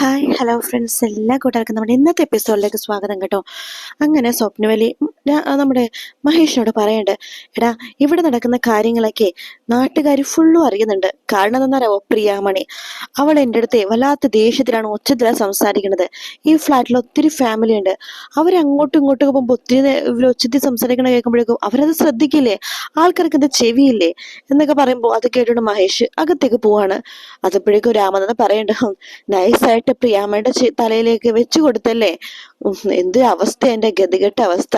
Hi hello friends എല്ലാ കൂട്ടുകാർക്കും നമ്മുടെ ഇന്നത്തെ എപ്പിസോഡിലേക്ക് സ്വാഗതം കേട്ടോ. അങ്ങനെ സ്വപ്നവലി നമ്മുടെ മഹേഷിനോട് പറയണ്ട് എടാ ഇവിടെ നടക്കുന്ന കാര്യങ്ങളൊക്കെ നാട്ടുകാർ ഫുള്ളും അറിയുന്നുണ്ട്. കാരണം എന്താണെന്നറിയാവോ പ്രിയാമണി. അവൾ എന്റെ അടുത്ത് വല്ലാത്ത ദേഷ്യത്തിലാണ് ഒച്ചത്തിലാണ് സംസാരിക്കുന്നത് ഈ ഫ്ലാറ്റിൽ ഒത്തിരി ഫാമിലി ഉണ്ട്. അവരങ്ങോട്ടും ഇങ്ങോട്ടും പോകുമ്പോൾ ഒത്തിരി ഒച്ചത്തിൽ സംസാരിക്കണ കേൾക്കുമ്പോഴേക്കും അവരത് ശ്രദ്ധിക്കില്ലേ? ആൾക്കാർക്ക് എന്താ ചെവിയില്ലേ? എന്നൊക്കെ പറയുമ്പോൾ അത് കേട്ടോണ്ട് മഹേഷ് അകത്തേക്ക് പോവാണ്. അതപ്പോഴേക്കും രാമനാഥൻ പറയണ്ട നൈസായിട്ട് പ്രിയാമ്മയുടെ തലയിലേക്ക് വെച്ചു കൊടുത്തല്ലേ? എന്ത് അവസ്ഥ എന്റെ ഗതികെട്ട അവസ്ഥ.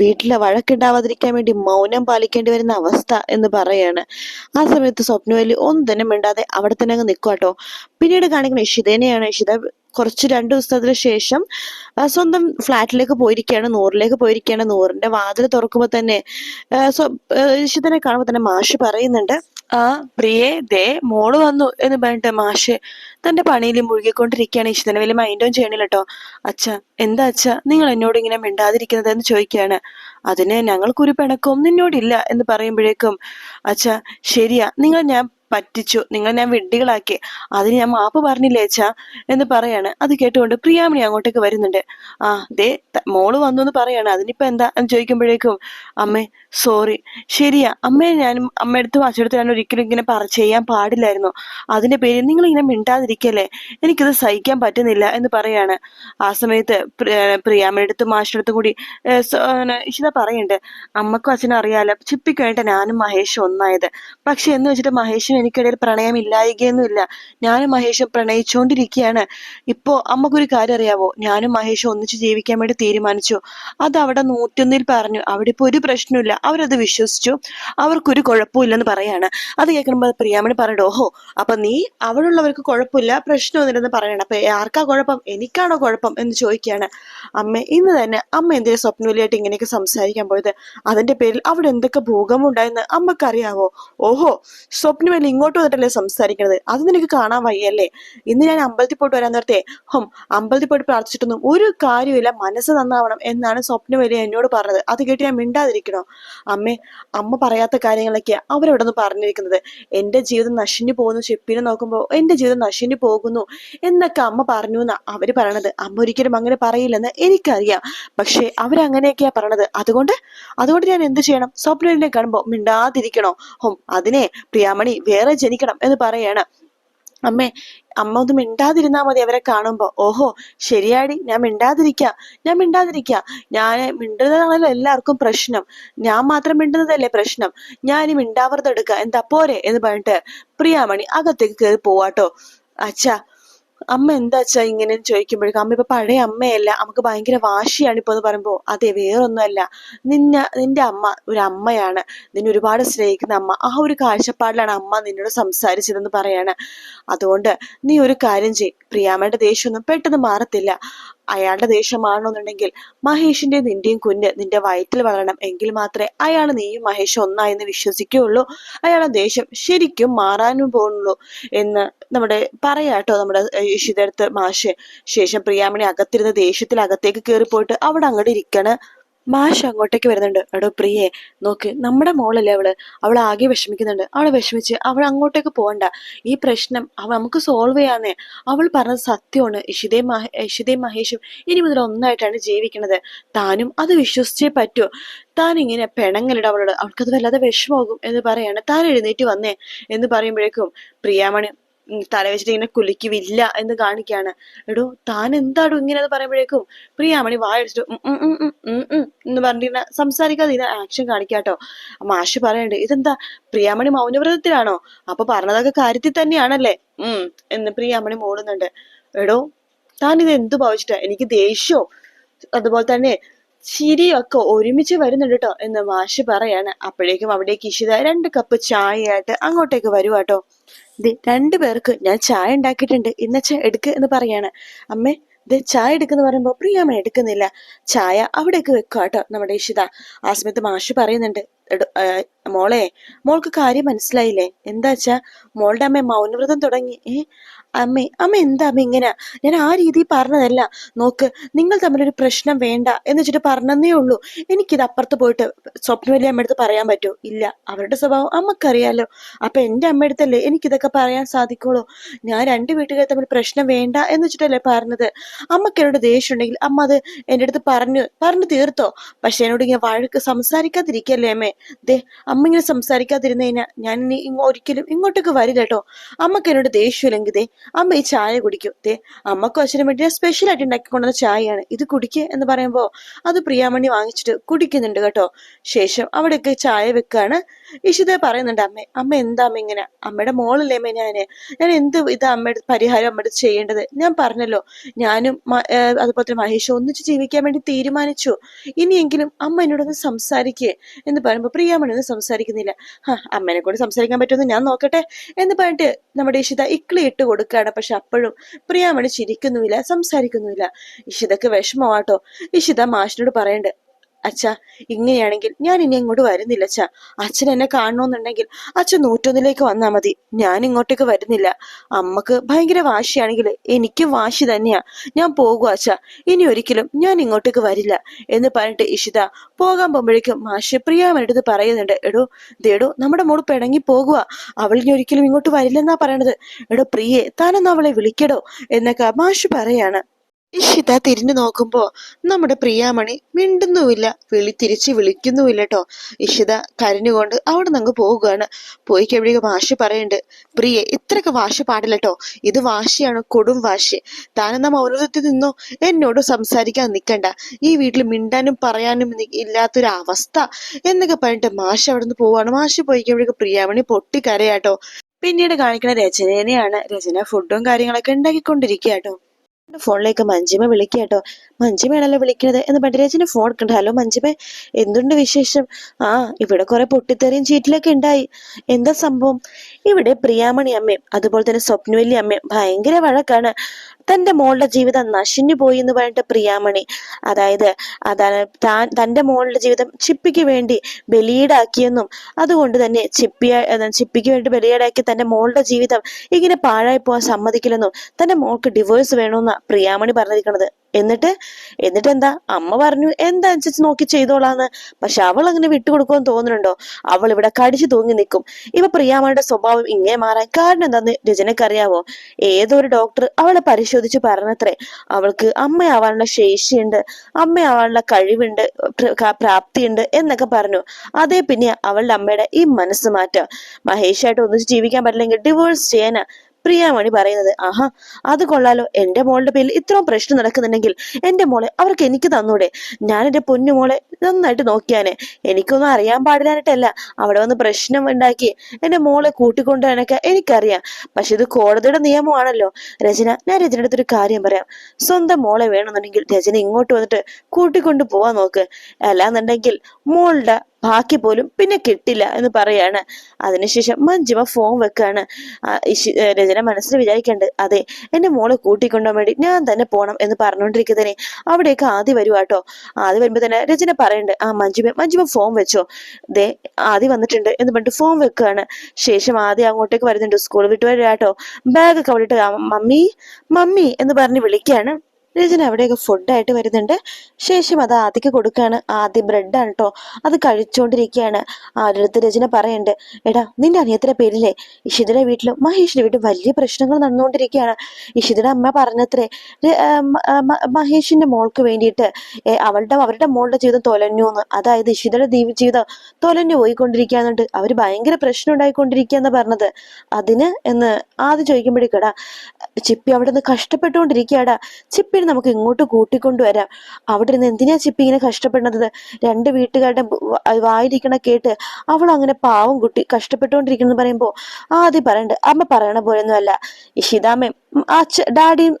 വീട്ടിലെ വഴക്കുണ്ടാവാതിരിക്കാൻ വേണ്ടി മൗനം പാലിക്കേണ്ടി വരുന്ന അവസ്ഥ എന്ന് പറയാണ്. ആ സമയത്ത് സ്വപ്നവലി ഒന്നും തന്നെ മിണ്ടാതെ അവിടെ തന്നെ അങ്ങ് നിൽക്കുവാട്ടോ പിന്നീട് കാണിക്കുന്ന ഇഷിതേനെയാണ്. ഇഷിത കുറച്ച് രണ്ട് ദിവസത്തിന് ശേഷം സ്വന്തം ഫ്ലാറ്റിലേക്ക് പോയിരിക്കുകയാണ്. നൂറിലേക്ക് പോയിരിക്കുകയാണ്. നൂറിന്റെ വാതിൽ തുറക്കുമ്പോൾ തന്നെ ഇഷിതനെ കാണുമ്പോൾ തന്നെ മാഷ് പറയുന്നുണ്ട് ആ പ്രിയേ ദേ മോൾ വന്നു എന്ന് പറഞ്ഞിട്ട് മാഷ് തന്റെ പണിയിൽ മുഴുകിക്കൊണ്ടിരിക്കുകയാണ്. ഈശ്വരൻ വലിയ മൈൻഡും ചെയ്യണില്ല കേട്ടോ അച്ഛ എന്താ അച്ഛ? നിങ്ങൾ എന്നോട് ഇങ്ങനെ മിണ്ടാതിരിക്കുന്നത് എന്ന് ചോദിക്കുകയാണ്. അതിന് ഞങ്ങൾക്കൊരു പിണക്കവും നിന്നോടില്ല എന്ന് പറയുമ്പോഴേക്കും അച്ഛ ശരിയാ നിങ്ങൾ ഞാൻ പറ്റിച്ചു. നിങ്ങൾ ഞാൻ വിഡ്ഢികളാക്കി. അതിന് ഞാൻ മാപ്പ് പറഞ്ഞില്ലേ അച്ഛാ? എന്ന് പറയാണ്. അത് കേട്ടുകൊണ്ട് പ്രിയാമണി അങ്ങോട്ടേക്ക് വരുന്നുണ്ട്. ആ ദേ മോൾ വന്നു എന്ന് പറയാണ്. അതിനിപ്പോ എന്താ എന്ന് ചോദിക്കുമ്പോഴേക്കും അമ്മേ സോറി ശരിയാ അമ്മയെ ഞാനും അമ്മയടുത്തും അച്ഛടുത്തും ഞാൻ ഒരിക്കലും ഇങ്ങനെ പറ ചെയ്യാൻ പാടില്ലായിരുന്നു. അതിന്റെ പേര് നിങ്ങൾ ഇങ്ങനെ മിണ്ടാതിരിക്കല്ലേ? എനിക്കിത് സഹിക്കാൻ പറ്റുന്നില്ല എന്ന് പറയാണ്. ആ സമയത്ത് പ്രിയാമ്മയുടെ അടുത്തും മാഷിന്റെ അടുത്തും കൂടി ഇഷിത പറയുന്നുണ്ട്. അമ്മക്കും അച്ഛനും അറിയാലോ ചിപ്പിക്കഴിഞ്ഞിട്ട് ഞാനും മഹേഷും ഒന്നായത്. പക്ഷെ എന്ന് വെച്ചിട്ട് മഹേഷിനും എനിക്കിടയിൽ പ്രണയം ഇല്ലായികയൊന്നുമില്ല ഞാനും മഹേഷും പ്രണയിച്ചുകൊണ്ടിരിക്കുകയാണ് ഇപ്പോ അമ്മക്കൊരു കാര്യം അറിയാവോ ഞാനും മഹേഷും ഒന്നിച്ച് ജീവിക്കാൻ വേണ്ടി തീരുമാനിച്ചു. അത് അവിടെ നൂറ്റൊന്നിൽ പറഞ്ഞു. അവിടെ ഇപ്പൊ ഒരു പ്രശ്നമില്ല അവരത് വിശ്വസിച്ചു. അവർക്കൊരു കുഴപ്പമില്ലെന്ന് പറയാണ്. അത് കേൾക്കുമ്പോൾ പ്രിയാമണി പറയണ്ട ഓഹോ അപ്പൊ നീ അവിടെയുള്ളവർക്ക് കുഴപ്പമില്ല പ്രശ്നമൊന്നുമില്ലെന്ന് പറയണം. അപ്പൊ ആർക്കാ കുഴപ്പം? എനിക്കാണോ കുഴപ്പം? എന്ന് ചോദിക്കുകയാണ്. അമ്മ ഇന്ന് തന്നെ അമ്മ എന്തിനാ സ്വപ്നവലിയായിട്ട് ഇങ്ങനെയൊക്കെ സംസാരിക്കാൻ പോയത്? അതിന്റെ പേരിൽ അവിടെ എന്തൊക്കെ ഭൂകമ്പം ഉണ്ടായെന്ന് അമ്മക്കറിയാവോ? ഓഹോ സ്വപ്നവലി ഇങ്ങോട്ട് വന്നിട്ടല്ലേ സംസാരിക്കുന്നത് അത് നിനക്ക് കാണാൻ വയ്യല്ലേ? ഇന്ന് ഞാൻ അമ്പലത്തിൽ പോയിട്ട് വരാൻ നേരത്തെ ഹും അമ്പലത്തിൽ പോയിട്ട് പ്രാർത്ഥിച്ചിട്ടൊന്നും ഒരു കാര്യമില്ല മനസ്സ് നന്നാവണം എന്നാണ് സ്വപ്നവലി എന്നോട് പറഞ്ഞത്. അത് കേട്ട് ഞാൻ മിണ്ടാതിരിക്കണോ? അമ്മേ അമ്മ പറയാത്ത കാര്യങ്ങളൊക്കെ അവരവിടെ നിന്ന് പറഞ്ഞിരിക്കുന്നത്. എന്റെ ജീവിതം നശിഞ്ഞു പോകുന്നു. ചെപ്പിനെ നോക്കുമ്പോൾ എന്റെ ജീവിതം നശിഞ്ഞു പോകുന്നു എന്നൊക്കെ അമ്മ പറഞ്ഞു എന്നാ അവർ പറയണത്. അമ്മ ഒരിക്കലും അങ്ങനെ പറയില്ലെന്ന് എനിക്കറിയാം. പക്ഷെ അവരങ്ങനെയൊക്കെയാ പറയണത്. അതുകൊണ്ട് അതുകൊണ്ട് ഞാൻ എന്ത് ചെയ്യണം? സ്വപ്നവലിനെ കാണുമ്പോൾ മിണ്ടാതിരിക്കണോ? ഹും അതിനെ പ്രിയാമണി വേറെ ജനിക്കണം എന്ന് പറയാണ്. അമ്മേ അമ്മ ഒന്ന് മിണ്ടാതിരുന്നാ മതി അവരെ കാണുമ്പോൾ ഓഹോ ശരിയാടി ഞാൻ മിണ്ടാതിരിക്കാം ഞാൻ മിണ്ടാതിരിക്കാം. ഞാൻ മിണ്ടുന്നതാണല്ലോ എല്ലാവർക്കും പ്രശ്നം. ഞാൻ മാത്രം മിണ്ടുന്നതല്ലേ പ്രശ്നം. ഞാൻ ഇനി മിണ്ടാവർത്തെടുക്കാം എന്താ പോരെ എന്ന് പറഞ്ഞിട്ട് പ്രിയാമണി അകത്തേക്ക് കയറി പോവാട്ടോ. അച്ഛാ അമ്മ എന്താ അച്ഛാ ഇങ്ങനെ ചോദിക്കുമ്പോഴേക്കും അമ്മ ഇപ്പൊ പഴയ അമ്മയല്ല നമുക്ക് ഭയങ്കര വാശിയാണ് ഇപ്പൊ എന്ന് പറയുമ്പോ അതെ വേറൊന്നുമല്ല. നിന്നെ നിന്റെ അമ്മ ഒരു അമ്മയാണ്. നിന്നെ ഒരുപാട് സ്നേഹിക്കുന്ന അമ്മ. ആ ഒരു കാഴ്ചപ്പാടിലാണ് അമ്മ നിന്നോട് സംസാരിച്ചതെന്ന് പറയാണ്. അതുകൊണ്ട് നീ ഒരു കാര്യം ചെയ് പ്രിയാമ്മയുടെ ദേഷ്യമൊന്നും പെട്ടെന്ന് മാറത്തില്ല. അയാളുടെ ദേഷ്യമാണെന്നുണ്ടെങ്കിൽ മഹേഷിന്റെ നിന്റെയും കുഞ്ഞ് നിന്റെ വയറ്റിൽ വളരണം. എങ്കിൽ മാത്രമേ അയാൾ നീയും മഹേഷും ഒന്നായെന്ന് വിശ്വസിക്കുകയുള്ളൂ. അയാളുടെ ദേഷ്യം ശരിക്കും മാറാനും പോകുന്നുള്ളൂ എന്ന് നമ്മുടെ പറയാട്ടോ നമ്മുടെ ഇഷിതടുത്ത് മാഷ്. ശേഷം പ്രിയാമണി അകത്തിരുന്ന് ദേഷ്യത്തിൽ അകത്തേക്ക് കയറി പോയിട്ട് അവിടെ അങ്ങോട്ട് ഇരിക്കണ്. മാഷ് അങ്ങോട്ടേക്ക് വരുന്നുണ്ട്. എടോ പ്രിയെ നോക്ക് നമ്മുടെ മോളല്ലേ അവൾ? അവൾ ആകെ വിഷമിക്കുന്നുണ്ട്. അവളെ വിഷമിച്ച് അവൾ അങ്ങോട്ടേക്ക് പോകണ്ട. ഈ പ്രശ്നം അവ നമുക്ക് സോൾവ് ചെയ്യാന്നേ. അവൾ പറഞ്ഞത് സത്യമാണ്. ഇഷിതേ മഹേ ഇഷിതേ മഹേഷും ഇനി മുതൽ ഒന്നായിട്ടാണ് ജീവിക്കുന്നത് താനും അത് വിശ്വസിച്ചേ പറ്റൂ. താൻ ഇങ്ങനെ പിണങ്ങലിട അവളോട്. അവൾക്കത് വല്ലാതെ വിഷമാകും എന്ന് പറയാണ്. താൻ എഴുന്നേറ്റ് വന്നേ എന്ന് പറയുമ്പോഴേക്കും പ്രിയാമണി തല വെച്ചിട്ട് ഇങ്ങനെ കുലിക്കുവില്ല എന്ന് കാണിക്കാണ്. എടോ താൻ എന്താടോ ഇങ്ങനെ അത് പറയുമ്പോഴേക്കും പ്രിയാമണി വായടിച്ചിട്ട് എന്ന് പറഞ്ഞിട്ട് സംസാരിക്കാതെ ഇതിന് ആക്ഷൻ കാണിക്കാട്ടോ. മാഷ് പറയണ്ട് ഇതെന്താ പ്രിയാമണി മൗനവ്രതത്തിലാണോ? അപ്പൊ പറഞ്ഞതൊക്കെ കാര്യത്തിൽ തന്നെയാണല്ലേ? ഉം എന്ന് പ്രിയാമണി മൂടുന്നുണ്ട്. എടോ താൻ ഇത് എന്തു ഭവിച്ചിട്ടാ? എനിക്ക് ദേഷ്യോ? അതുപോലെ തന്നെ ചിരിയൊക്കെ ഒരുമിച്ച് വരുന്നുണ്ട് കേട്ടോ എന്ന് മാഷ് പറയാണ്. അപ്പോഴേക്കും അവിടേക്ക് ഇഷിത രണ്ട് കപ്പ് ചായയായിട്ട് അങ്ങോട്ടേക്ക് വരുവാട്ടോ രണ്ടു പേർക്ക് ഞാൻ ചായ ഉണ്ടാക്കിയിട്ടുണ്ട്. ഇന്നച്ച എടുക്ക് എന്ന് പറയാണ്. അമ്മേ ദേ ചായ എടുക്കുന്ന പറയുമ്പോൾ പ്രിയാമ്മ എടുക്കുന്നില്ല. ചായ അവിടേക്ക് വെക്കുക കേട്ടോ നമ്മുടെ ഇഷിത. ആ സമയത്ത് മാഷ് പറയുന്നുണ്ട് മോളെ മോൾക്ക് കാര്യം മനസ്സിലായില്ലേ? എന്താച്ചാ മോളുടെ അമ്മ മൗനവ്രതം തുടങ്ങി. ഏ അമ്മേ അമ്മ എന്താ അമ്മ ഇങ്ങനെ? ഞാൻ ആ രീതിയിൽ പറഞ്ഞതല്ല. നോക്ക് നിങ്ങൾ തമ്മിലൊരു പ്രശ്നം വേണ്ട എന്ന് വെച്ചിട്ട് പറഞ്ഞതേ ഉള്ളൂ. എനിക്കിത് അപ്പുറത്ത് പോയിട്ട് സ്വപ്നവലി അമ്മയടുത്ത് പറയാൻ പറ്റുമോ ഇല്ല. അവരുടെ സ്വഭാവം അമ്മക്കറിയാലോ. അപ്പൊ എന്റെ അമ്മയടുത്തല്ലേ എനിക്കിതൊക്കെ പറയാൻ സാധിക്കുള്ളൂ. ഞാൻ രണ്ട് വീട്ടുകാർ തമ്മിൽ പ്രശ്നം വേണ്ട എന്ന് വെച്ചിട്ടല്ലേ പറഞ്ഞത്. അമ്മയ്ക്ക് എന്നോട് ദേഷ്യം ഉണ്ടെങ്കിൽ അമ്മ അത് എന്റെ അടുത്ത് പറഞ്ഞു പറഞ്ഞു തീർത്തോ. പക്ഷെ എന്നോട് ഇങ്ങനെ വഴക്ക് സംസാരിക്കാതിരിക്കല്ലേ അമ്മേ? ദേ അമ്മ ഇങ്ങനെ സംസാരിക്കാതിരുന്നതിനാ ഞാൻ ഇനി ഒരിക്കലും ഇങ്ങോട്ടേക്ക് വരില്ല കേട്ടോ. അമ്മയ്ക്ക് എന്നോട് ദേഷ്യമില്ലെങ്കിൽ ദേ അമ്മ ഈ ചായ കുടിക്കും. ദേ അമ്മക്കും അച്ഛനും വേണ്ടി സ്പെഷ്യൽ ആയിട്ട് ഉണ്ടാക്കി കൊണ്ടുവന്ന ചായയാണ്. ഇത് കുടിക്കുക എന്ന് പറയുമ്പോൾ അത് പ്രിയാമണി വാങ്ങിച്ചിട്ട് കുടിക്കുന്നുണ്ട് കേട്ടോ. ശേഷം അവിടെയൊക്കെ ചായ വെക്കാണ്. ഇഷിത പറയുന്നുണ്ട് അമ്മ അമ്മ എന്താ അമ്മ ഇങ്ങനെ? അമ്മയുടെ മോളല്ലേ അമ്മ ഞാൻ? ഞാൻ എന്ത് ഇത് അമ്മയുടെ പരിഹാരം അമ്മയുടെ ചെയ്യേണ്ടത്? ഞാൻ പറഞ്ഞല്ലോ ഞാനും അതുപോലെ തന്നെ മഹേഷും ഒന്നിച്ച് ജീവിക്കാൻ വേണ്ടി തീരുമാനിച്ചു. ഇനിയെങ്കിലും അമ്മ എന്നോടൊന്ന് സംസാരിക്കേ എന്ന് പറയുമ്പോൾ പ്രിയാമണി ഒന്നും സംസാരിക്കുന്നില്ല. അമ്മേനെ കൊണ്ട് സംസാരിക്കാൻ പറ്റുമെന്ന് ഞാൻ നോക്കട്ടെ എന്ന് പറഞ്ഞിട്ട് നമ്മുടെ ഇഷിത ഇക്ലി ഇട്ട് കൊടുക്കുകയാണ് പക്ഷെ അപ്പോഴും പ്രിയാമണി ചിരിക്കുന്നുമില്ല സംസാരിക്കുന്നുമില്ല. ഇഷിതക്ക് വിഷമമാട്ടോ. ഇഷിത മാഷിനോട് പറയണ്ട് അച്ഛാ ഇങ്ങനെയാണെങ്കിൽ ഞാൻ ഇനി അങ്ങോട്ട് വരുന്നില്ല അച്ഛ. അച്ഛൻ എന്നെ കാണണമെന്നുണ്ടെങ്കിൽ അച്ഛൻ നൂറ്റൊന്നിലേക്ക് വന്നാ മതി. ഞാൻ ഇങ്ങോട്ടേക്ക് വരുന്നില്ല. അമ്മയ്ക്ക് ഭയങ്കര വാശിയാണെങ്കിൽ എനിക്കും വാശി തന്നെയാ. ഞാൻ പോകുക അച്ഛ. ഇനി ഒരിക്കലും ഞാൻ ഇങ്ങോട്ടേക്ക് വരില്ല എന്ന് പറഞ്ഞിട്ട് ഇഷിത പോകാൻ പോകുമ്പോഴേക്കും മാഷ് പ്രിയാമനടുത്ത് പറയുന്നുണ്ട് എടോ ദേടോ നമ്മുടെ മോൾ പിണങ്ങി പോകുക അവൾ ഇനി ഒരിക്കലും ഇങ്ങോട്ട് വരില്ലെന്നാ പറയണത്. എടോ പ്രിയെ താനൊന്ന് അവളെ വിളിക്കടോ എന്നൊക്കെ മാഷ് പറയാണ്. ഇഷിത തിരിഞ്ഞു നോക്കുമ്പോ നമ്മുടെ പ്രിയാമണി മിണ്ടുന്നുമില്ല വിളി തിരിച്ച് വിളിക്കുന്നുമില്ല കേട്ടോ ഇഷിത കരഞ്ഞുകൊണ്ട് അവിടെ നിന്ന് പോവുകയാണ് പോയി കഴിയുക വാശി പറയുന്നുണ്ട് പ്രിയെ ഇത്രയൊക്കെ വാശി പാടില്ല കേട്ടോ ഇത് വാശിയാണ് കൊടും വാശി. താനെന്ന മൗനത്തിൽ നിന്നോ? എന്നോട് സംസാരിക്കാൻ നിൽക്കണ്ട ഈ വീട്ടിൽ മിണ്ടാനും പറയാനും ഇല്ലാത്തൊരവസ്ഥ. എന്നൊക്കെ പറഞ്ഞിട്ട് മാഷി അവിടെ നിന്ന് പോവാണ്. മാഷി പോയി കഴിയുക പ്രിയാമണി പൊട്ടിക്കരയാട്ടോ. പിന്നീട് കാണിക്കുന്ന രചനേനെയാണ് രചന ഫുഡും കാര്യങ്ങളൊക്കെ ഉണ്ടാക്കിക്കൊണ്ടിരിക്കുക കേട്ടോ ഫോണിലേക്ക് മഞ്ജിമ വിളിക്കുക കേട്ടോ. മഞ്ജിമയാണല്ലോ വിളിക്കുന്നത് എന്ന് പറഞ്ഞിട്ട് ഫോൺ കണ്ട. ഹലോ മഞ്ജിമ എന്തുണ്ട് വിശേഷം? ആ ഇവിടെ കുറെ പൊട്ടിത്തെറിയും ചീറ്റിലൊക്കെ ഉണ്ടായി. എന്താ സംഭവം? ഇവിടെ പ്രിയാമണി അമ്മയും അതുപോലെ തന്നെ സ്വപ്നവല്ലി അമ്മയും ഭയങ്കര വഴക്കാണ്. തന്റെ മോളുടെ ജീവിതം നശിഞ്ഞു പോയി എന്ന് പറഞ്ഞിട്ട് പ്രിയാമണി അതായത് അതാണ് താൻ തന്റെ മോളുടെ ജീവിതം ചിപ്പിക്ക് വേണ്ടി ബലിയീടാക്കിയെന്നും അതുകൊണ്ട് തന്നെ ചിപ്പിയ ചിപ്പിക്ക് വേണ്ടി ബലിയീടാക്കി തന്റെ മോളുടെ ജീവിതം ഇങ്ങനെ പാഴായി പോകാൻ സമ്മതിക്കില്ലെന്നും തന്റെ മോൾക്ക് ഡിവോഴ്സ് വേണമെന്നാ പ്രിയാമണി പറഞ്ഞിരിക്കണത്. എന്നിട്ട് എന്നിട്ട് എന്താ? അമ്മ പറഞ്ഞു എന്താ അനുസരിച്ച് നോക്കി ചെയ്തോളാന്ന്. പക്ഷെ അവൾ അങ്ങനെ വിട്ടുകൊടുക്കുമെന്ന് തോന്നുന്നുണ്ടോ? അവൾ ഇവിടെ കടിച്ചു തൂങ്ങി നിൽക്കും. ഇവ പ്രിയാമണിയുടെ സ്വഭാവം ഇങ്ങനെ മാറാൻ കാരണം എന്താന്ന് രചനക്കറിയാവോ ഏതൊരു ഡോക്ടർ അവളെ പരിശോധിച്ച് പറഞ്ഞത്രേ അവൾക്ക് അമ്മയാവാനുള്ള ശേഷിയുണ്ട് അമ്മയാവാനുള്ള കഴിവുണ്ട് പ്രാപ്തിയുണ്ട് എന്നൊക്കെ പറഞ്ഞു. അതേ പിന്നെ അവളുടെ അമ്മയുടെ ഈ മനസ്സ് മാറ്റം. മഹേഷായിട്ട് ഒന്നിച്ച് ജീവിക്കാൻ പറ്റില്ലെങ്കിൽ ഡിവോഴ്സ് ചെയ്യാനാ. പ്രിയാമണി പറയുന്നത് ആഹാ അത് കൊള്ളാലോ. എന്റെ മോളുടെ പേരിൽ ഇത്രയും പ്രശ്നം നടക്കുന്നുണ്ടെങ്കിൽ എന്റെ മോളെ അവർക്ക് എനിക്ക് തന്നൂടെ? ഞാൻ എന്റെ പൊന്നു മോളെ നന്നായിട്ട് നോക്കിയാനെ. എനിക്കൊന്നും അറിയാൻ പാടില്ലാനായിട്ടല്ല അവിടെ വന്ന് പ്രശ്നം ഉണ്ടാക്കി എന്റെ മോളെ കൂട്ടിക്കൊണ്ടുവരാനൊക്കെ എനിക്കറിയാം. പക്ഷെ ഇത് കോടതിയുടെ നിയമമാണല്ലോ. രചന ഞാൻ രചനയുടെ അടുത്തൊരു കാര്യം പറയാം. സ്വന്തം മോളെ വേണമെന്നുണ്ടെങ്കിൽ രചന ഇങ്ങോട്ട് വന്നിട്ട് കൂട്ടിക്കൊണ്ടു പോവാൻ നോക്ക്. അല്ലാന്നുണ്ടെങ്കിൽ മോളുടെ ബാക്കി പോലും പിന്നെ കിട്ടില്ല എന്ന് പറയാണ്. അതിനുശേഷം മഞ്ജിമ ഫോൺ വെക്കാണ്. രചന മനസ്സിൽ വിചാരിക്കണ്ട് അതെ എന്റെ മോളെ കൂട്ടിക്കൊണ്ടോ വേണ്ടി ഞാൻ തന്നെ പോണം എന്ന് പറഞ്ഞുകൊണ്ടിരിക്കുന്നതിനെ അവിടേക്ക് ആദ്യം വരുവാട്ടോ ആദ്യം വരുമ്പോ തന്നെ രചന പറയണ്ട് ആ മഞ്ജിമ മഞ്ജിമ ഫോൺ വെച്ചോ. ദേ ആദ്യം വന്നിട്ടുണ്ട് എന്ന് പറഞ്ഞിട്ട് ഫോൺ വെക്കുകയാണ് ശേഷം ആദ്യം അങ്ങോട്ടേക്ക് വരുന്നുണ്ട് സ്കൂൾ വിട്ട് വരാട്ടോ ബാഗ് ഒക്കെ അവിടെ മമ്മി മമ്മി എന്ന് പറഞ്ഞ് വിളിക്കുകയാണ് രചന അവിടെയൊക്കെ ഫുഡായിട്ട് വരുന്നുണ്ട്. ശേഷം അത് ആദ്യക്ക് കൊടുക്കുകയാണ് ആദ്യം ബ്രെഡാണ് കേട്ടോ അത് കഴിച്ചുകൊണ്ടിരിക്കുകയാണ് ആരുടെ രചന പറയുന്നുണ്ട് എടാ നിന്റെ അനിയത്തിന്റെ പേരിലെ ഇഷിതയുടെ വീട്ടിലും മഹേഷിന്റെ വീട്ടിലും വലിയ പ്രശ്നങ്ങൾ നടന്നുകൊണ്ടിരിക്കുകയാണ് ഇഷിതയുടെ അമ്മ പറഞ്ഞത്രേ മഹേഷിന്റെ മോൾക്ക് വേണ്ടിയിട്ട് അവളുടെ അവരുടെ മോളുടെ ജീവിതം തൊലഞ്ഞു എന്ന് അതായത് ഇഷിതയുടെ ദീപ ജീവിതം തൊലഞ്ഞു പോയിക്കൊണ്ടിരിക്കുകയാണ് അവർ ഭയങ്കര പ്രശ്നം ഉണ്ടായിക്കൊണ്ടിരിക്കുകയെന്ന് പറഞ്ഞത്. അതിന് എന്ന് ആദ്യം ചോദിക്കുമ്പോഴേക്കടാ ചിപ്പി അവിടെ നിന്ന് കഷ്ടപ്പെട്ടുകൊണ്ടിരിക്കുകയാടാ. ചിപ്പിനെ നമുക്ക് ഇങ്ങോട്ട് കൂട്ടിക്കൊണ്ടുവരാം. അവിടെ നിന്ന് എന്തിനാ ചിപ്പി ഇങ്ങനെ കഷ്ടപ്പെടുന്നത്? രണ്ട് വീട്ടുകാരുടെ വായിരിക്കണ കേട്ട് അവൾ അങ്ങനെ പാവം കുട്ടി കഷ്ടപ്പെട്ടുകൊണ്ടിരിക്കുന്നു പറയുമ്പോ ആദ്യം പറയണ്ട് അമ്മ പറയണ പോലെയൊന്നും അല്ല ഇഷിതാമ്മയും ആ ഡാഡിയും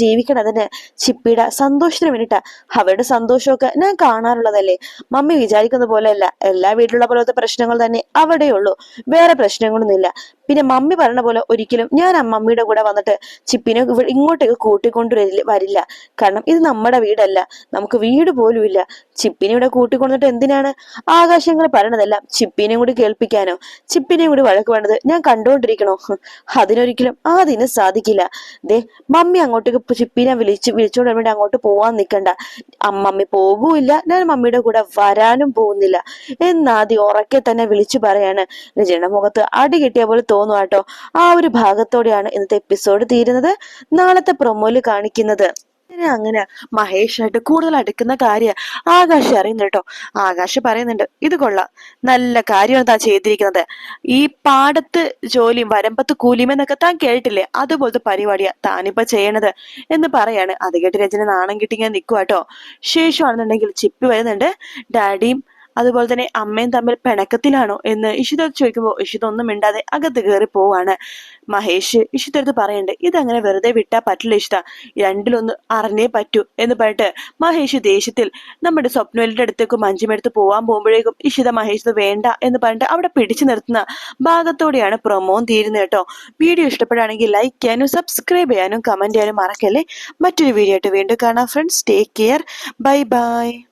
ജീവിക്കണതിന് ചിപ്പിയുടെ സന്തോഷത്തിന് വേണ്ടിട്ടാ അവരുടെ സന്തോഷമൊക്കെ ഞാൻ കാണാറുള്ളതല്ലേ? മമ്മി വിചാരിക്കുന്ന പോലെയല്ല. എല്ലാ വീട്ടിലുള്ള പോലത്തെ പ്രശ്നങ്ങൾ തന്നെ അവിടെയുള്ളൂ വേറെ പ്രശ്നങ്ങളൊന്നുമില്ല. പിന്നെ മമ്മി പറഞ്ഞ പോലെ ഒരിക്കലും ഞാൻ ആ മമ്മിയുടെ കൂടെ വന്നിട്ട് ചിപ്പിനെ ഇങ്ങോട്ടേക്ക് കൂട്ടിക്കൊണ്ടു വരില്ല. പാടില്ല കാരണം ഇത് നമ്മുടെ വീടല്ല. നമുക്ക് വീട് പോലും ഇല്ല. ചിപ്പിനെ ഇവിടെ കൂട്ടിക്കൊണ്ടിട്ട് എന്തിനാണ് ആകാശങ്ങൾ പറയണതെല്ലാം ചിപ്പിനെയും കൂടി കേൾപ്പിക്കാനോ? ചിപ്പിനെയും കൂടി വഴക്ക് വേണ്ടത് ഞാൻ കണ്ടുകൊണ്ടിരിക്കണോ? അതിനൊരിക്കലും അതിന് സാധിക്കില്ല. ദേ മമ്മി അങ്ങോട്ടേക്ക് ചിപ്പിനെ വിളിച്ച് വിളിച്ചോണ്ട് വേണ്ടി അങ്ങോട്ട് പോവാൻ നിൽക്കണ്ട അമ്മമ്മി പോകൂല്ല. ഞാൻ മമ്മിയുടെ കൂടെ വരാനും പോകുന്നില്ല. എന്നാദ്യം ഉറക്കെ തന്നെ വിളിച്ചു പറയാണ്. രജയുടെ മുഖത്ത് അടി കിട്ടിയ പോലെ തോന്നുവാട്ടോ. ആ ഒരു ഭാഗത്തോടെയാണ് ഇന്നത്തെ എപ്പിസോഡ് തീരുന്നത്. നാളത്തെ പ്രൊമോയിൽ കാണിക്കുന്നത്. ഇങ്ങനെ അങ്ങനെ മഹേഷായിട്ട് കൂടുതൽ അടുക്കുന്ന കാര്യം? ആകാശ് അറിയുന്നു കേട്ടോ. ആകാശ് പറയുന്നുണ്ട് ഇത് കൊള്ളാം. നല്ല കാര്യമാണ് താൻ ചെയ്തിരിക്കുന്നത്. ഈ പാടത്ത് ജോലിയും വരമ്പത്ത് കൂലിയും എന്നൊക്കെ താൻ കേട്ടില്ലേ അതുപോലത്തെ പരിപാടിയാ താനിപ്പോ ചെയ്യണത്. എന്ന് പറയാണ്. അത് കേട്ട് രചന നാണം കിട്ടി ഞാൻ നിൽക്കുക കേട്ടോ. ശേഷമാണെന്നുണ്ടെങ്കിൽ ചിപ്പി വരുന്നുണ്ട്. ഡാഡിയും അതുപോലെ തന്നെ അമ്മയും തമ്മിൽ പിണക്കത്തിലാണോ എന്ന് ഇഷിത ചോദിക്കുമ്പോൾ ഇഷിത ഒന്നും മിണ്ടാതെ അകത്ത് കയറി പോവാണ്. മഹേഷ് ഇഷിതടുത്ത് പറയണ്ട് ഇതങ്ങനെ വെറുതെ വിട്ടാ പറ്റില്ല ഇഷിത. രണ്ടിലൊന്ന് അറിഞ്ഞേ പറ്റൂ എന്ന് പറഞ്ഞിട്ട് മഹേഷ് ദേഷ്യത്തിൽ നമ്മുടെ സ്വപ്നവലിന്റെ അടുത്തേക്ക് മഞ്ചുമെടുത്ത് പോവാൻ പോകുമ്പോഴേക്കും ഇഷിത മഹേഷ് വേണ്ട എന്ന് പറഞ്ഞിട്ട് അവിടെ പിടിച്ചു നിർത്തുന്ന ഭാഗത്തോടെയാണ് പ്രൊമോൻ തീരുന്നത് കേട്ടോ. വീഡിയോ ഇഷ്ടപ്പെടുകയാണെങ്കിൽ ലൈക്ക് ചെയ്യാനും സബ്സ്ക്രൈബ് ചെയ്യാനും കമന്റ് ചെയ്യാനും മറക്കല്ലേ? മറ്റൊരു വീഡിയോ ആയിട്ട് വീണ്ടും കാണാം friends take care bye bye